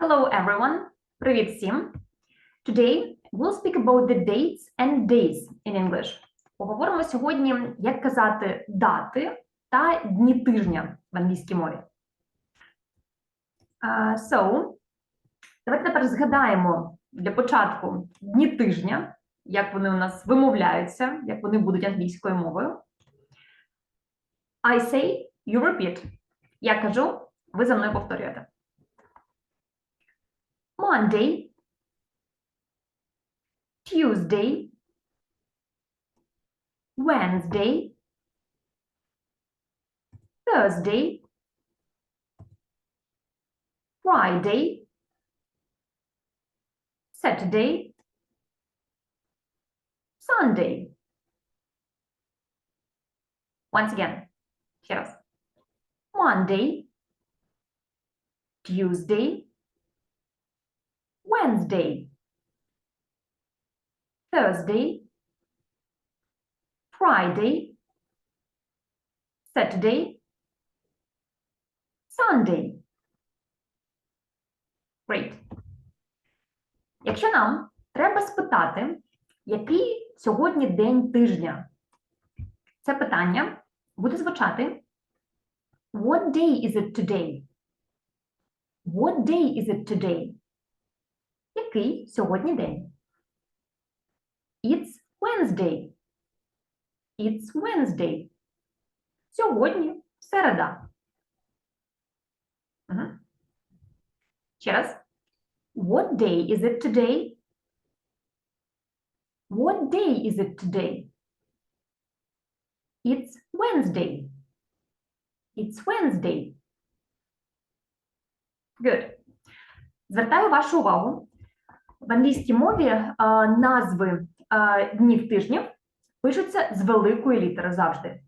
Hello everyone. Привіт всім. Today we'll speak about the dates and days in English. Поговоримо сьогодні, як казати дати та дні тижня в англійській мові. Uh, so, давайте тепер згадаємо для початку дні тижня, як вони у нас вимовляються, як вони будуть англійською мовою. I say, you repeat. Я кажу, ви за мною повторюєте. Monday, Tuesday, Wednesday, Thursday, Friday, Saturday, Sunday. Once again, yes. Monday, Tuesday, Wednesday, Thursday, Friday, Saturday, Sunday. Great. Якщо нам треба спитати, який сьогодні день тижня, це питання буде звучати What day is it today? What day is it today? Який сьогодні день? It's Wednesday. It's Wednesday. Сьогодні середа. Угу. Ще раз. What day is it today? What day is it today? It's Wednesday. It's Wednesday. Good. Звертаю вашу увагу. В англійській мові е, назви е, днів тижнів пишуться з великої літери завжди.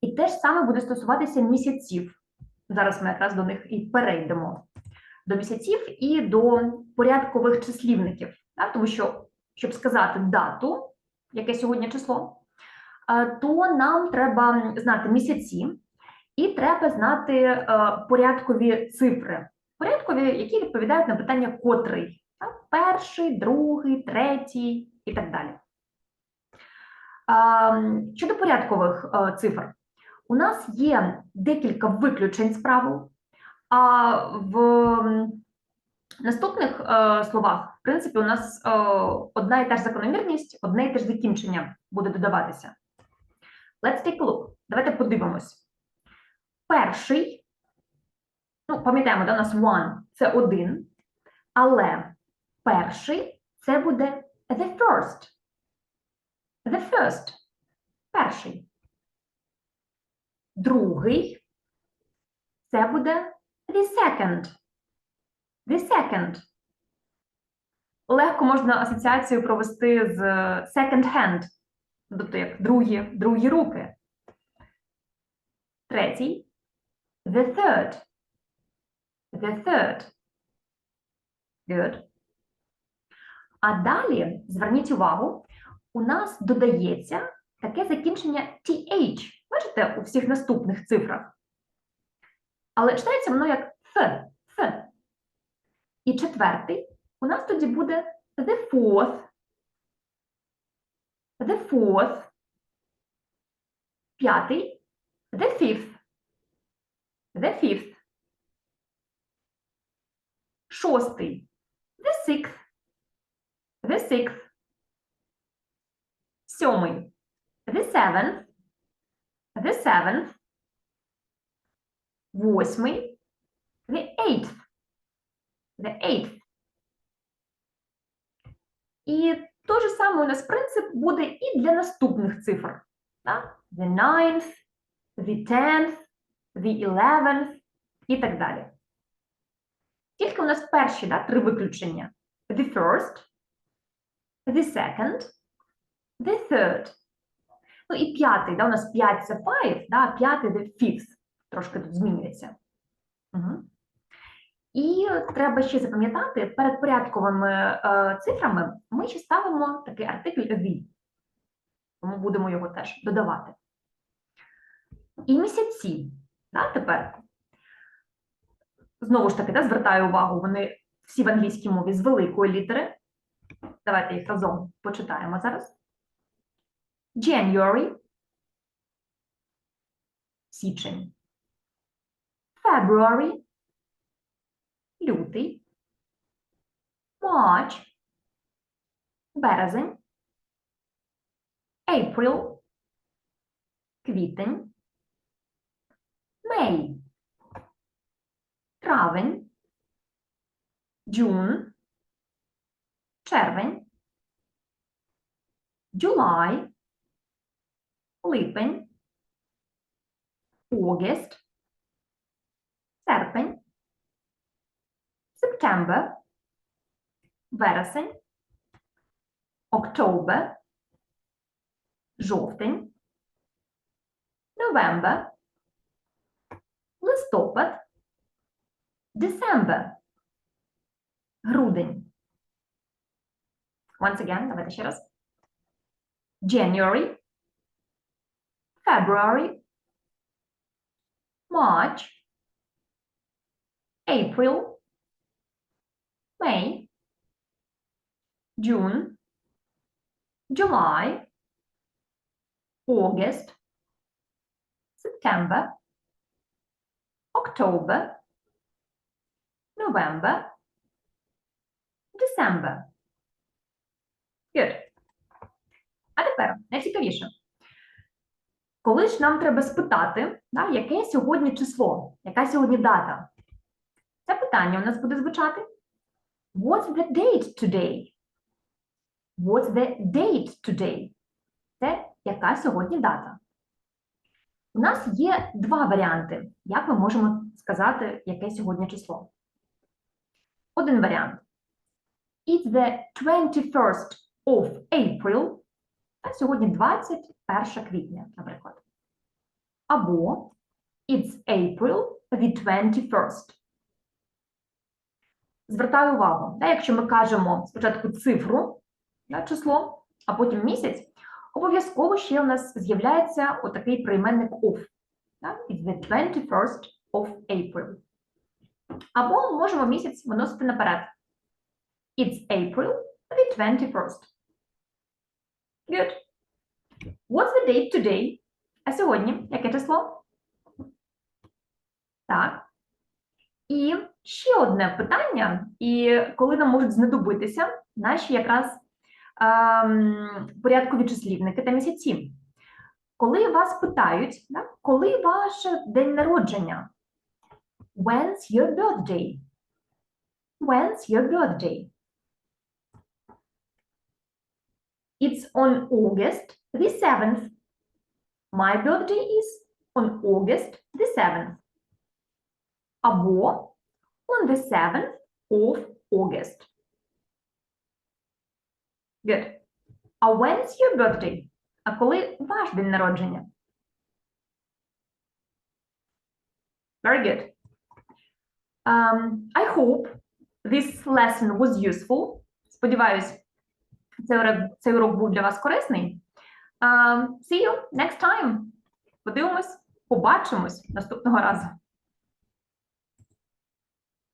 І те ж саме буде стосуватися місяців. Зараз ми якраз до них і перейдемо. До місяців і до порядкових числівників. Так? Тому що, щоб сказати дату, яке сьогодні число, е, то нам треба знати місяці і треба знати порядкові цифри. Порядкові, які відповідають на питання котрий. Перший, другий, третій і так далі. Ем, Щодо порядкових е, цифр, у нас є декілька виключень з правил, а в наступних е, словах, в принципі, у нас е, одна і та ж закономірність, одне і те ж закінчення буде додаватися. Let's take a look. Давайте подивимось. Перший, ну, пам'ятаємо, да, у нас one – це один, але перший це буде the first. The first. Перший. Другий це буде the second. The second. Легко можна асоціацію провести з second hand, тобто як другі, другі руки. Третій the third. The third. Good. А далі, зверніть увагу, у нас додається таке закінчення TH. Бачите, у всіх наступних цифрах. Але читається воно як Th. Th. І четвертий у нас тоді буде the fourth. The fourth. П'ятий the fifth. The fifth. Шостий the sixth. The sixth. Сьомий the seventh. The seventh. Восьмий the eighth. The eighth. І то же саме у нас принцип буде і для наступних цифр. Так? The ninth, the tenth, the eleventh і так далі. Тільки у нас перші да, три виключення. The first, the second, the third. Ну і п'ятий, да, у нас п'ять це five, да, п'ятий the fifth. Трошки тут змінюється. Угу. І треба ще запам'ятати, перед порядковими е, цифрами ми ще ставимо такий артикль the. Тому будемо його теж додавати. І місяці. Да, тепер Знову ж таки, да, звертаю увагу, вони всі в англійській мові з великої літери. Давайте їх разом почитаємо зараз. January. Січень. February. Лютий. March. Березень. April. Квітень. May. Травень. June. Червень. July. Липень. August. Серпень. September. Вересень. October. Жовтень. November. Листопад. December. Грудень. Once again, давайте ще раз. January. February. March. April. May. June. July. August. September. October. November. December. Good. А тепер найцікавіше. Коли ж нам треба спитати, да, яке сьогодні число, яка сьогодні дата? Це питання у нас буде звучати. What's the date today? What's the date today? Це яка сьогодні дата? У нас є два варіанти, як ми можемо сказати, яке сьогодні число. Один варіант. It's the 21st of April. А сьогодні 21 квітня, наприклад. Або It's April the 21st. Звертаю увагу, да, якщо ми кажемо спочатку цифру, да, число, а потім місяць, обов'язково ще у нас з'являється отакий прийменник of. Да? It's the 21st of April. Або можемо місяць виносити наперед. It's April the 21st. Good. What's the date today? А сьогодні яке число? Так. І ще одне питання, і коли нам можуть знадобитися наші якраз ем, порядкові числівники та місяці. Коли вас питають, да, коли ваше день народження? When's your birthday? When's your birthday? It's on August the 7th. My birthday is on August the 7th. Або on the 7th of August. Good. А when's your birthday? А коли ваш день народження? Very good. Um, I hope this lesson was useful. Сподіваюсь, цей урок, був для вас корисний. See you next time. Подивимось, побачимось наступного разу.